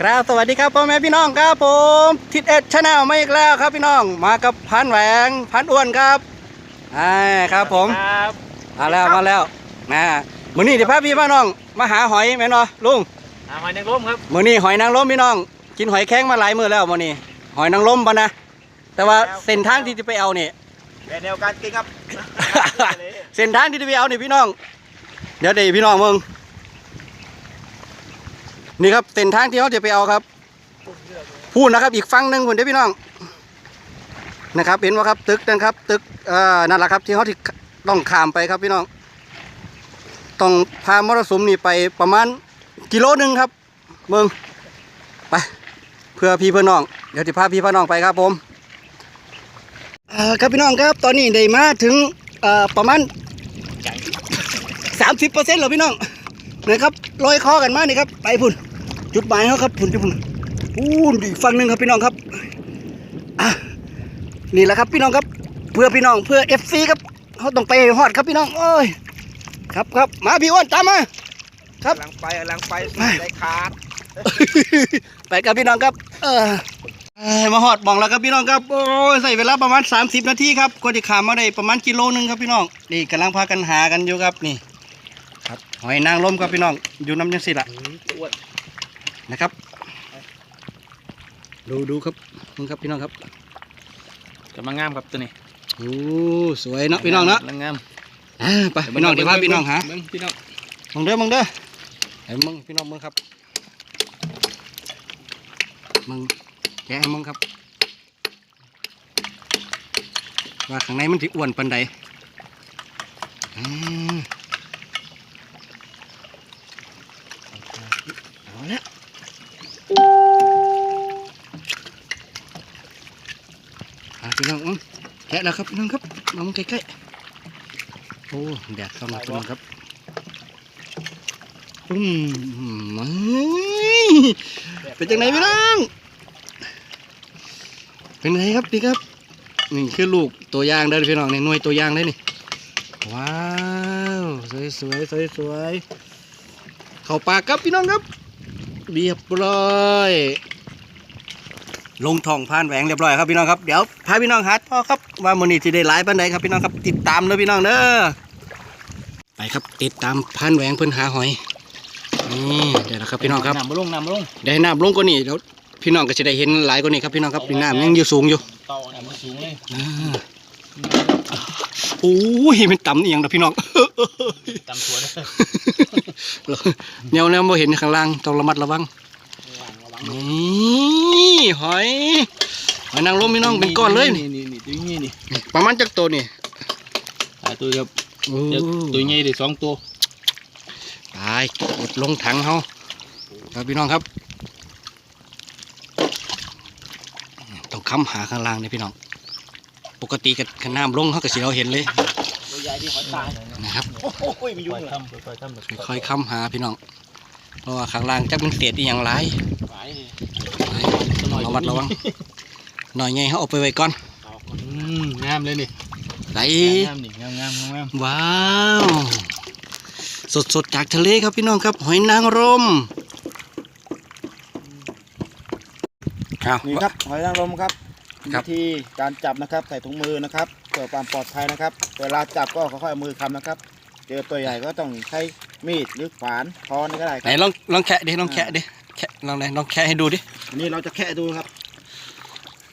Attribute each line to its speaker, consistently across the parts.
Speaker 1: ครับสวัสดีครับพ่อแม่พี่น้องครับผมทิศเอ็ดชาแนลมาอีกแล้วครับพี่น้องมากับพันแหวงพันอ้วนครับอ่าครับผม
Speaker 2: ครับ
Speaker 1: มาแล้วมาแล้วนะมื้อนี้เดี๋ยวพาพี่พี่น้อง มาหาหอยแม่นบ่ลุง
Speaker 2: อาหอยนางรมครับ
Speaker 1: มื้อนี้หอยนางรมพี่น้อง กินหอยแข้งมาหลายมื้อแล้วมื้อนี้หอยนางรมปะนะแต่ว่าเส้นทางที่จะไปเอานี่
Speaker 2: แต่แนวการกินครับ
Speaker 1: เส้นทางที่จะไปเอานี่พี่น้อง เดี๋ยวเดี๋ยวพี่น้องมึง นี่ครับเส้นทางที่เขาจะไปเอาครับ พูดนะครับอีกฝั่งหนึ่งคุณเด้พี่น้องนะครับ เห็นว่าครับตึกนั่นครับ ตึกเอ่อนั่นแหละครับที่เขาที่ต้องข้ามไปครับพี่น้อง ต้องพามรสุมนี่ไปประมาณกิโลหนึ่งครับเมืองไป เพื่อพี่เพื่อน้อง เดี๋ยวจะพาพี่พาน้องไปครับผมครับพี่น้องครับตอนนี้ได้มาถึงประมาณสามสิบเปอร์เซ็นต์แล้วพี่น้องนะครับลอยคอกันมานี่ครับ ไปพุ่น จุดหมายเขาครับพุ่นจุดพุ่นอู้อีกฝั่งหนึ่งครับพี่น้องครับอะนี่แหละครับพี่น้องครับ เพื่อพี่น้องเพื่อเอฟซีครับเขาต้องไปให้ฮอดครับพี่น้องโอ้ยครับครับมาพี่อ้วนตามมาครับ
Speaker 2: กำลังไปกำลังไป
Speaker 1: ไป
Speaker 2: ได้ขาด
Speaker 1: ไปกับพี่น้องครับ เออเอ้ยมาฮอดมองแล้วครับพี่น้องครับโอ้ยใส่เวลาประมาณ 30 นาทีครับกว่าจะขามมาได้ประมาณกิโลหนึงครับพี่น้องนี่กำลังพากันหากันอยู่ครับนี่ ครับหอยนางรมครับพี่น้องอยู่น้ำยังสิละ
Speaker 2: อ้ว น
Speaker 1: นะครับ ดูดูครับมึงครับพี่น้องครับ
Speaker 2: จะมางามครับตัวนี้
Speaker 1: โอ้สวยเนาะพี่น้องเนาะ
Speaker 2: กำลังงาม
Speaker 1: อ่าไปพี่น้องเดี๋ยวพาพี่น้องหา
Speaker 2: เบิ่งพี่น้อง
Speaker 1: มึงเด้อมึงเด้อไอ้มึงพี่น้องมึงครับมึงแกะให้มึงครับ ว่าข้างในมันสิอ้วนปันใดอืมเอา พี่น้องแกะแล้วครับพี่น้องครับมามึงใกล้ๆโอ้แดดเข้ามาพี่น้องครับอืมเป็นจังไหนพี่น้องเป็นไงครับดีครับนี่คือลูกตัวย่างเด้พี่น้องในหน่วยตัวย่างเลยนี่ว้าวสวยสวยสวยสวยเข้าปากครับพี่น้องครับเรียบร้อย ลงทองผ่านแหวงเรียบร้อยครับพี่น้องครับเดี๋ยวพาพี่น้องหาพ่อครับว่ามือนี้ที่ได้หลายปันใดครับพี่น้องครับติดตามเลยพี่น้องเด้อไปครับติดตามผ่านแหวงเพิ่นหาหอยนี่เดี๋ยวนะครับพี่น้องครับ
Speaker 2: น้ำมาลงน้ำมาลง
Speaker 1: ได้น้ำลงกว่านี้เดี๋ยวพี่น้องก็จะได้เห็นหลายกว่านี้ครับพี่น้องครับน้ำยังอยู่สูงอยู่
Speaker 2: เต่าน้ำมันสูงเลย
Speaker 1: อ่าโอ้ยมันต่ำนี่ยังนะพี่น้อง
Speaker 2: ตำสวนเลย
Speaker 1: เนียวแล้วโมเห็นข้างล่างต้องระมัดระวัง
Speaker 2: ระวัง
Speaker 1: นี่ หอยหอยนางรมพี่น้องเป็นก้อนเลยนี่
Speaker 2: นี่นี่ตัวนี้นี่
Speaker 1: ประมาณจักตัวนี่
Speaker 2: หาตัวครับ
Speaker 1: โอ้
Speaker 2: เดี๋ยวตัวใหญ่ดิสองตัว
Speaker 1: ตายกดลงถังเฮาครับพี่น้องครับต้องค้ำหาข้างล่างเลยพี่น้อง ปกติกับน้ำลงเขาก็สิเราเห็นเลย
Speaker 2: ตัวใหญ่ที่หอยตาย
Speaker 1: นะครับ
Speaker 2: โอ้ยไม่ยุ่งเลยค่อยๆทำ
Speaker 1: ค่อยๆค้ำหาพี่น้องเพราะว่าข้างล่างจักมันเศษอีหยังหลาย
Speaker 2: ไป
Speaker 1: ระมัดระวังหน่อยไงเขาเอาไปไว้ก่อน
Speaker 2: อืมงามเลยนี่
Speaker 1: ไหล
Speaker 2: งามนี่งามงามงามงาม
Speaker 1: ว้าวสดๆจากทะเลครับพี่น้องครับ หอยนางรมอ้าว
Speaker 3: นี่ครับหอยนางรมครับ
Speaker 1: ครับ
Speaker 3: วิธีการจับนะครับใส่ถุงมือนะครับเพื่อความปลอดภัยนะครับ เวลาจับก็ค่อยๆเอามือคำนะครับ เจอตัวใหญ่ก็ต้องใช้มีดหรือขวานค้อนก็ได้ค
Speaker 1: ไหน
Speaker 3: รับ
Speaker 1: ลองลองแคะดิลองแคะดิ แคะลองไหนลองแคะให้ดูดิ
Speaker 3: อันนี้เราจะแค่ดูครับ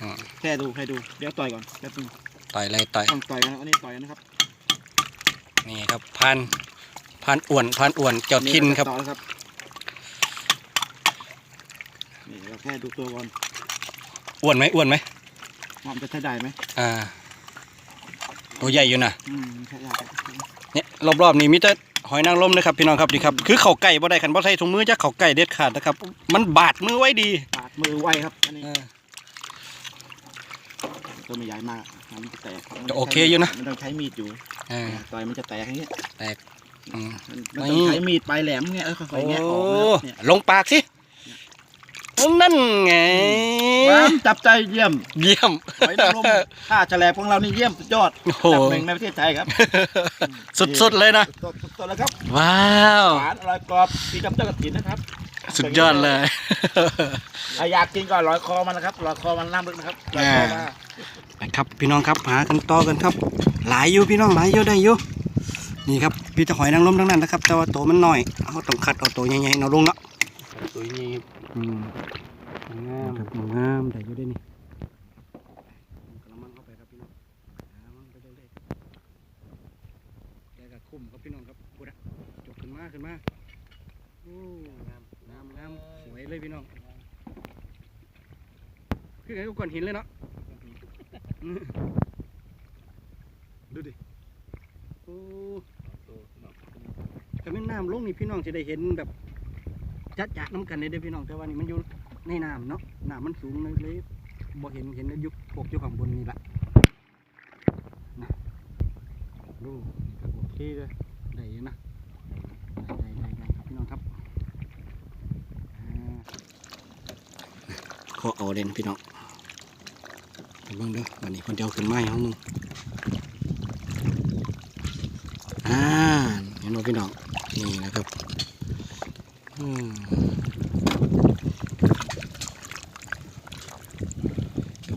Speaker 1: อืม
Speaker 3: แค่ดูให้ดูเดี๋ยวต่อยก่อนแป๊บนึง
Speaker 1: ต่อยเลยต่อย
Speaker 3: ต้องต่อยนะอันนี้ต่อยนะครับ
Speaker 1: นี่ครับพันพันอ้วนพันอ้วนเจ้าทินครับ
Speaker 3: ต่อแล้วครับนี่เราแค่ดูตัวก่อน
Speaker 1: อ้วนไหมอ้วนไหม
Speaker 3: ว่ามันจะใช้ได้ไหม
Speaker 1: อ่าตัวใหญ่อยู่นะ
Speaker 3: อืมใช้ได้ครับ
Speaker 1: เนี่ยรอบๆนี้มีแต่ หอยนางรมนะครับพี่น้องครับดีครับคือเข่าไก่บ่ได้ขันบ่ใส่ถุงมือจะเข่าไก่เด็ดขาดนะครับ มันบาดมือไว้ดี
Speaker 3: ปาดมือไวครับอันนี้
Speaker 1: เออ
Speaker 3: ตัวไม่ใหญ่มากมันจะแตก
Speaker 1: จะโอเคอยู่นะ
Speaker 3: มันต้องใช้มีดอยู่
Speaker 1: เออ
Speaker 3: ต่อยมันจะแตกอย่างเงี้ย
Speaker 1: อืม
Speaker 3: มันมันต้องใช้มีดปลายแหลมเงี้ยเออค่อยๆแงะออกนะครับเนี่ย
Speaker 1: ลงปากสิ นั่นไง
Speaker 3: ความจับใจเยี่ยม
Speaker 1: เยี่ยม
Speaker 3: หอยนางรมท่าแฉลบของเรานี่เยี่ยมสุดยอด
Speaker 1: โอ้โห
Speaker 3: อันดับหนึ่งในประเทศไทยครับ
Speaker 1: สุดๆเลยนะ
Speaker 3: สดๆแล้วครับ
Speaker 1: ว้าว
Speaker 3: หวานอร่อยกรอบที่จำเจ้ากระถินนะครับ
Speaker 1: สุดยอดเลย
Speaker 3: ถ้าอยากกินก็ร้อยคอมันนะครับร้อยคอมันน้ำลึกนะครับร้อยคอมา
Speaker 1: นะครับพี่น้องครับหากันต่อกันครับ หลายอยู่พี่น้องหลายอยู่ได้อยู่นี่ครับพี่จะหอยนางรมทั้งนั้นนะครับ แต่ว่าตัวมันน้อยเขาต้องคัดเอาตัวใหญ่ๆเอาลงเนาะ
Speaker 2: ตัวนี้
Speaker 1: อืม
Speaker 2: งาม
Speaker 1: ครับงามได้อยู่ได้นี่กระมังเข้าไปครับพี่น้องหามันไปเรื่อยๆได้กับคุ้มครับพี่น้องครับพูดอะจบขึ้นมาขึ้นมาโอ้งามงามงามสวยเลยพี่น้องคือไงก็ก้อนหินเลยเนาะอืมดูดิโอ้แต่แม่น้ำลงนี่พี่น้องจะได้เห็นแบบจัดจ้าน้ำกันเลยเด้อพี่น้องแต่ว่านี่มันอยู่ ในน้ำเนาะน้ำมันสูงเลยเลยบ่เห็นเห็นแต่อยุคพวกอยู่ข้างบนนี่แหละนะดูครับโอเคเลยได้อยู่นะได้ได้ได้ครับพี่น้องครับอ่าขอเอาเด่นพี่น้องเบิ่งเด้อวันนี้คนเดียวขึ้นไม้ของมึงอ่าเห็นบ่พี่น้องนี่นะครับอืม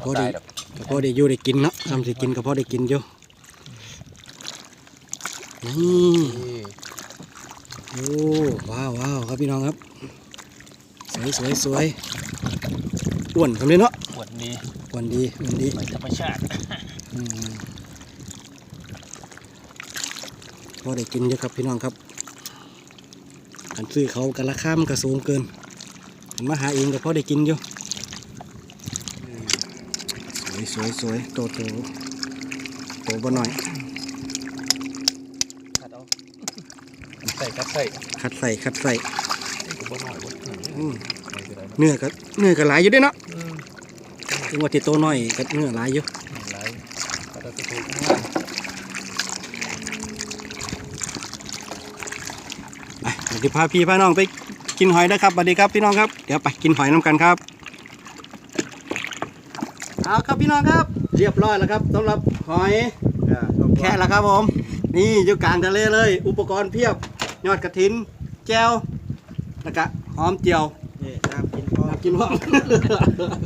Speaker 1: พอได้ก็พอได้อยู่ได้กินเนาะทำสิกินก็พอได้กินอยู่นี่โอ้ว้าวว้าวครับพี่น้องครับ สวยสวยสวยอ้วนทำเลยเนาะ
Speaker 2: ปวดนี้
Speaker 1: อ้วนดีอ้วนดี
Speaker 2: เหมือนธรรมชาติ
Speaker 1: อืมพอได้กินอยู่ครับพี่น้องครับกันซื้อเขากันราคามันก็สูงเกินผมมาหาเองก็พอได้กินอยู่ สวยสวยสวยโตโตโตบ่หน่อย
Speaker 2: ขัดเอาใส่กัดใส่
Speaker 1: คัดใส่คัดใส่
Speaker 2: ก็บ่น้อยบ่
Speaker 1: อืม
Speaker 2: ไม่เป็นไรนะ
Speaker 1: เนื้อก็เนื้อก็หลายอยู่เด้วยเนาะ
Speaker 2: อืม
Speaker 1: ถึงว่าที่โตน้อยก็เนื้อหลายอยู่
Speaker 2: หลายก็จะถูกงาม
Speaker 1: ไปเดี๋ยวพาพี่พาน้องไปกินหอยนะครับสวัสดีครับพี่น้องครับ เดี๋ยวไปกินหอยน้ำกันครับ เอาครับพี่น้องครับ เรียบร้อยแล้วครับสำหรับหอยแค่แล้วครับผม นี่อยู่กลางทะเลเลย อุปกรณ์เพียบยอดกระถินแก้วแล้วก็หอมเจียว
Speaker 3: นี่น้ำกินพอ
Speaker 1: มากินพร้อม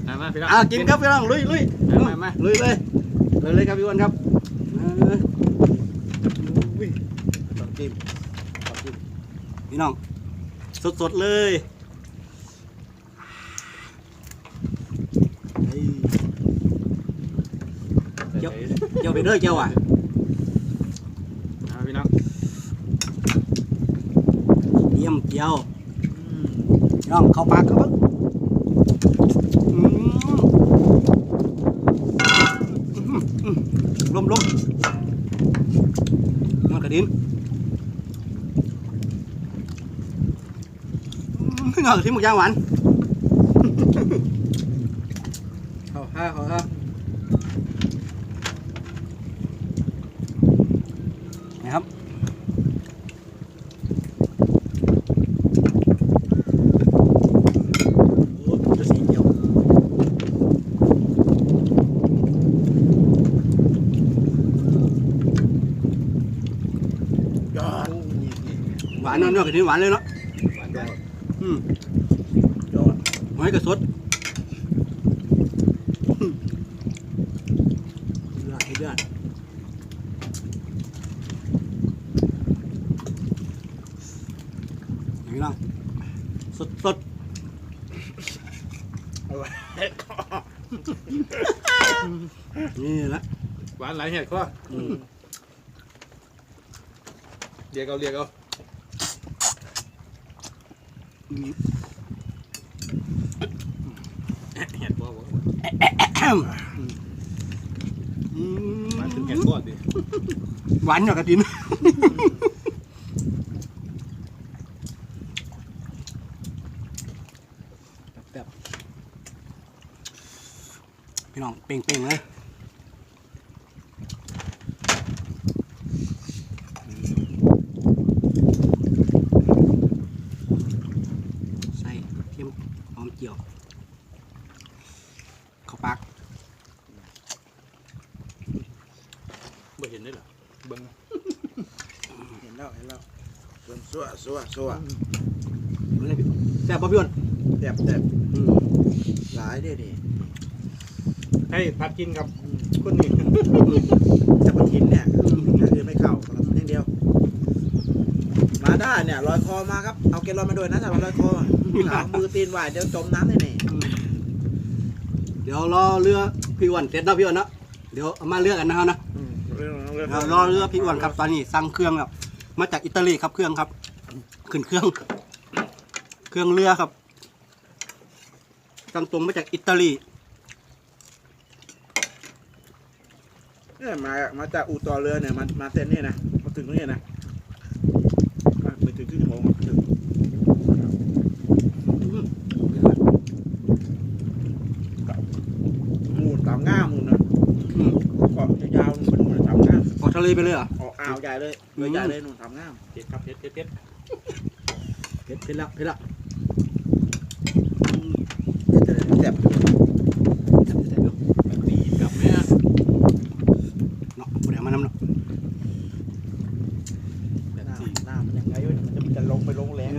Speaker 2: มามาพี่น้อง
Speaker 1: อ่ากินครับพี่น้องลุยลุย
Speaker 2: มามามา
Speaker 1: ลุยเลยเลยเลยครับพี่อ้วันครับเอออุ้ย
Speaker 3: ต้องจิ้มต้องจิ้ม
Speaker 1: พี่น้อง สดสดๆเลย เฮ้ย เดี๋ยว เจียวไปเด้อเจียวอะ
Speaker 2: มาพี่น้อง
Speaker 1: เยี่ยมเจียวพี่น้องเข้าปากครับอืมอืมลมลมนอนกระดินอืมนอนกระดินหมกย่างหวานเอาฮะเอาฮะนะครับ โอ้จะสีเขียว
Speaker 3: ยอด
Speaker 1: หวานเนาะเนื้อกับนี้หวานเลยเนาะ
Speaker 3: หวานยอด
Speaker 1: อืม
Speaker 3: ยอด
Speaker 1: หอยกระสดอืมเดือดเดือดนี่น้องสดสดนี่ละ
Speaker 2: หวานหลายเห็ดก็
Speaker 1: อืม
Speaker 2: เรียกเอาเรียกเอา เห็ดบ่บ่
Speaker 1: อืม
Speaker 2: หวานถึงเห็ดบ่ดิ
Speaker 1: หวานอยู่กระดินแบบพี่น้องเป่งๆเลยใส่เทียมหอมเจียว เข้าปาก
Speaker 2: บ่เห็นได้หรอเบิ่ง
Speaker 3: เห็นแล้วเห็นแล้วเบิ่งสัวสัวสัว
Speaker 1: แซ่บป่ะพี่อ้วน
Speaker 3: แซ่บแซ่บ
Speaker 1: อืม
Speaker 3: หลายเด้ดิ
Speaker 2: ให้พัดกินครับคนนี้
Speaker 3: จะมากินเนี่ยอย่างอื่นไม่เข้าครับอย่างเดียว มาได้เนี่ยลอยคอมาครับ เอาเกลอนมาด้วยนะถ้ามันลอยคอหางมือตีนไหวเดี๋ยวจมน้ำได้นี่
Speaker 1: เดี๋ยวรอเรือพี่อ้วนเสร็จแล้วพี่อ้วนเนาะเดี๋ยวเอามาเลือกกันนะครับนะ
Speaker 3: อืมเรื่องเรื่อง
Speaker 1: เดี๋ยวรอเรือพี่อ้วนครับตอนนี้สั่งเครื่องครับมาจากอิตาลีครับเครื่องครับ ขึ้นเครื่อง เครื่องเรือครับสั่งตรงมาจากอิตาลี
Speaker 3: เนี่ยมา มาจากอู่ต่อเรือเนี่ย มา มาเส้นนี่นะ มาถึงตรงนี้นะมาไปถึงครึ่งชั่วโมงอะถึงมูนตามง่ามมูนนะ
Speaker 1: อืม
Speaker 3: เกาะยาวๆมันมูนตามง่าม
Speaker 1: ออกทะเลไปเลยเหรอ
Speaker 3: ออกอ่าวใหญ่เลยเรือใหญ่เลยนู่นตามง่าม
Speaker 2: เผ็ดครับเผ็ดเผ็ดเผ็ด
Speaker 1: เผ็ดเผ็ดละเผ็ดละ
Speaker 3: แซ่บ
Speaker 1: แซ่บแซ่บอยู่
Speaker 2: ตีกับแม่
Speaker 1: เนาะบ่ได้เอามานำเนาะ
Speaker 3: หน้าหน้ามันยังไงวะจะมันจะลงไปลงแรง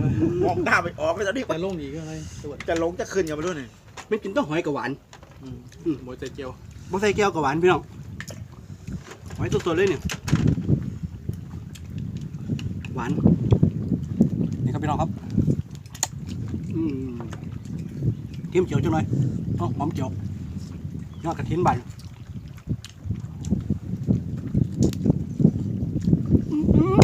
Speaker 3: มองหน้าไปออกเลยตอนนี้
Speaker 2: แต่ลงอีกอะไรตัว
Speaker 3: จะลงจะขึ้นกันไปด้วยเนี่ย
Speaker 1: ไม่กินต้องหอยกับหวาน
Speaker 2: หมดใจเจียว
Speaker 1: บ่ใส่แก้วกับหวานพี่น้องหอยสดๆเลยเนี่ยหวานนี่ครับพี่น้องครับอืมเทียมเจียวจังหน่อยเอ๋อหอมเจียวยอดกระถินบานอื้อหือ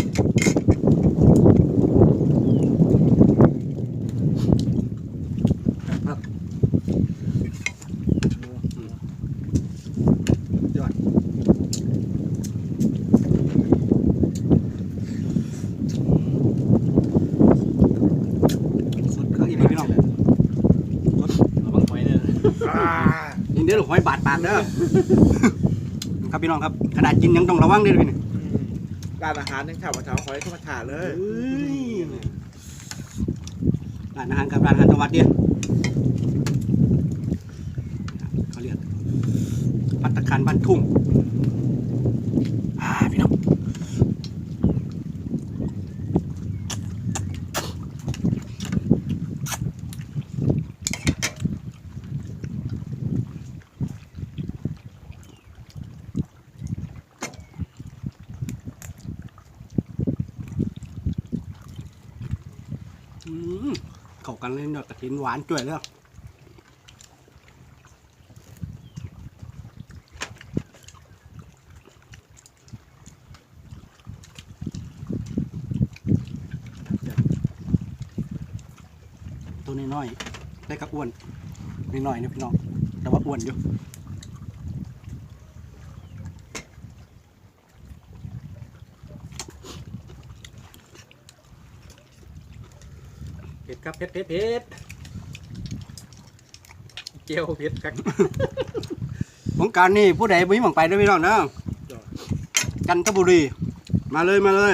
Speaker 1: ครับยอดสุดเครื่องอีกพี่น้อง
Speaker 2: เอาบังหอยเนี่ย
Speaker 3: อ่า
Speaker 1: ยิงเด้อหอยบาดปาก เด้อครับพี่น้องครับขนาดกินยังต้องระวังเด้อพี่นี่
Speaker 3: ร้านอาหารยังเช่ามาเช่าคอยเข้ามาถ่ายเลย
Speaker 1: ร้านอาหารกับร้านอาหารจังหวัดเดียวเขาเรียกพัตตาคารบ้านทุ่งอ่าพี่น้องอืม เข้ากันเลยเนาะกระถินหวานจ่วยเลยอะตัวน้อยๆได้กับอ้วนน้อยๆนะพี่น้องแต่ว่าอ้วนอยู่
Speaker 2: ผ็ดครับเผ็ดเผ็ดเผ็ดเจียวเผ็ดครับ
Speaker 1: สงกรารนี่ผู้ใดไม่หวังไปเด้วยพี่น้องนะจันทบุรี มาเลยมาเลย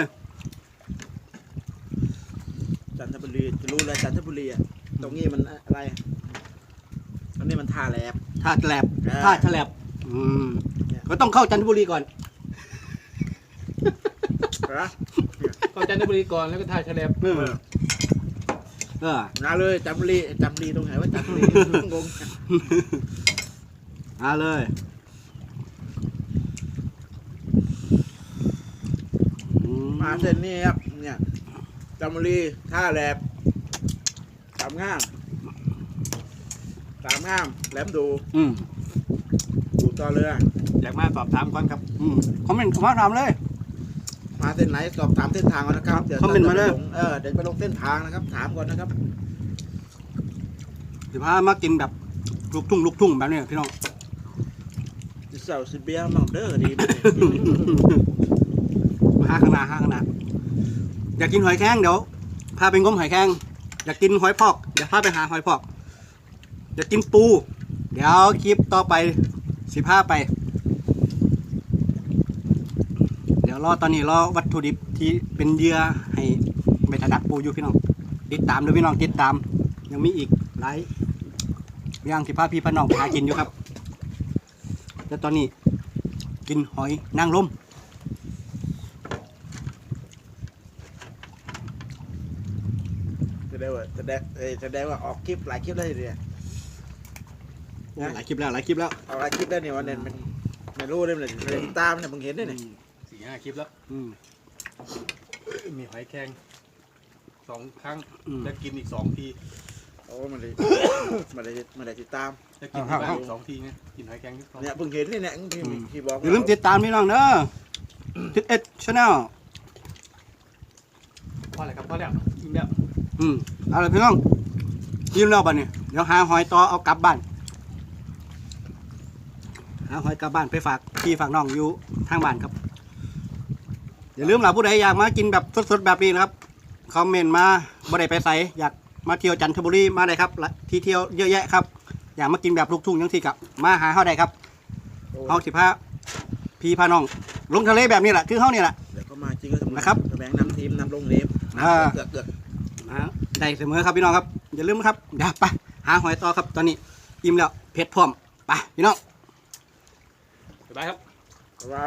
Speaker 3: จันทบุรีจะรู้เลยจันทบุรีอะตรงนี้มันอะไรอันนี้มันท่าแหลบ
Speaker 1: ท่าแฉลบ
Speaker 3: อ่า
Speaker 1: ท่าแฉลบอืม
Speaker 3: เนี่ย
Speaker 1: ก็ต้องเข้าจันทบุรีก่อน
Speaker 3: นะ
Speaker 2: ก็จันทบุรีก่อนแล้วก็ท่าแฉลบ
Speaker 1: เออ เออ
Speaker 3: นาเลยจันทบุรีจันทบุรีตรงไหนว่าจันทบุรีงง
Speaker 1: มาเลยอื
Speaker 3: มาเส้นนี้ครับเนี่ยจันทบุรีท่าแหลบสามง่ามสามง่ามแหลมดู
Speaker 1: อืม
Speaker 3: ดูต่อเรือ
Speaker 2: อยากมาสอบถามก่อนครับ
Speaker 1: อืมคอมเมนต์เข้ามาถามเลย
Speaker 3: มา เส้นไหนสอบถามเส้นทางก่อนนะครับเดี๋ยว
Speaker 1: คอมเมนต์มาเลย
Speaker 3: จะไปลงเออเดี๋ยวไปลงเส้นทางนะครับ ถามก่อนนะครับ
Speaker 1: สิพามากินแบบลูกทุ่งลูกทุ่งแบบนี้พี่น้อง
Speaker 3: สิเสาสิเบียร์มังเด้อดีไหม
Speaker 1: มาห้าข้างหน้าห้าข้างหน้าอยากกินหอยแครงเดี๋ยวพาไปงมหอยแครงอยากกินหอยพอกเดี๋ยวพาไปหาหอยพอก อยากกินปู เดี๋ยวคลิปต่อไปสิพาไป เดี๋ยวรอตอนนี้รอวัตถุดิบที่เป็นเหยื่อให้เบตาดักปูอยู่พี่น้องติดตามด้วยพี่น้องติดตาม ยังมีอีกหลายอย่างที่พาพี่พาน้องไปหากินอยู่ครับแล้วตอนนี้กินหอยนางรม
Speaker 3: แสดดงว่าแสดงเอ้ยแสดงว่าออกคลิปหลายคลิปแล้วทีเดียว
Speaker 1: หลายคลิปแล้วหลายคลิปแล้ว
Speaker 3: ออกหลายคลิปแล้วเนี่ยวันนี้มันไม่รู้เลยมันเลยติดตามเนี่ยมึงเห็นด้วยเนี่ย
Speaker 2: สี่ห้าคลิปแล้ว
Speaker 1: อืม
Speaker 2: มีหอยแครงสองครั้ง
Speaker 1: อืม
Speaker 2: จะกินอีกสองที
Speaker 3: โอ้มันเลย มันเลยมันเลยติดตาม
Speaker 2: จะกิน
Speaker 1: ครับ
Speaker 2: อีกสองทีไงกินหอยแครงที่สอง
Speaker 3: เนี่ยเพิ่งเห็นนี่เนี่ยที่ที่บอก
Speaker 1: อย่าลืมติดตามพี่น้องเด้อทิศเอ็ดชาแนล
Speaker 2: พออะไรครับพอแล้วกินแล้ว
Speaker 1: อืมเอาละพี่น้องยิ้มแล้วบัดนี้เดี๋ยวหาหอยต่อเอากลับบ้าน หาหอยกลับบ้านไปฝากพี่ฝากน้องอยู่ทางบ้านครับ อย่าลืมล่ะผู้ใดอยากมากินแบบสดๆแบบนี้นะครับคอมเมนต์มาบ่ได้ไปใสอยากมาเที่ยวจันทบุรีมาได้ครับละที่เที่ยวเยอะแยะครับ อยากมากินแบบลูกทุ่งยังที่กับมาหาเฮาได้ครับเฮาสิพาพี่พาน้องลงทะเลแบบนี้แหละคือเฮานี่แหละ
Speaker 3: เดี๋ยวก็มาจริงก็สม
Speaker 1: นะครับ
Speaker 3: แบงค์นำทีมนำลงเล็บ
Speaker 1: อ่า
Speaker 3: เกือกเกือก
Speaker 1: นะได้เสมอครับพี่น้องครับอย่าลืมครับเดี๋ยวไปหาหอยต่อครับตอนนี้อิ่มแล้วเผ็ดพร้อมไปพี่น้อง
Speaker 2: บ๊ายบายครับ
Speaker 3: ว่า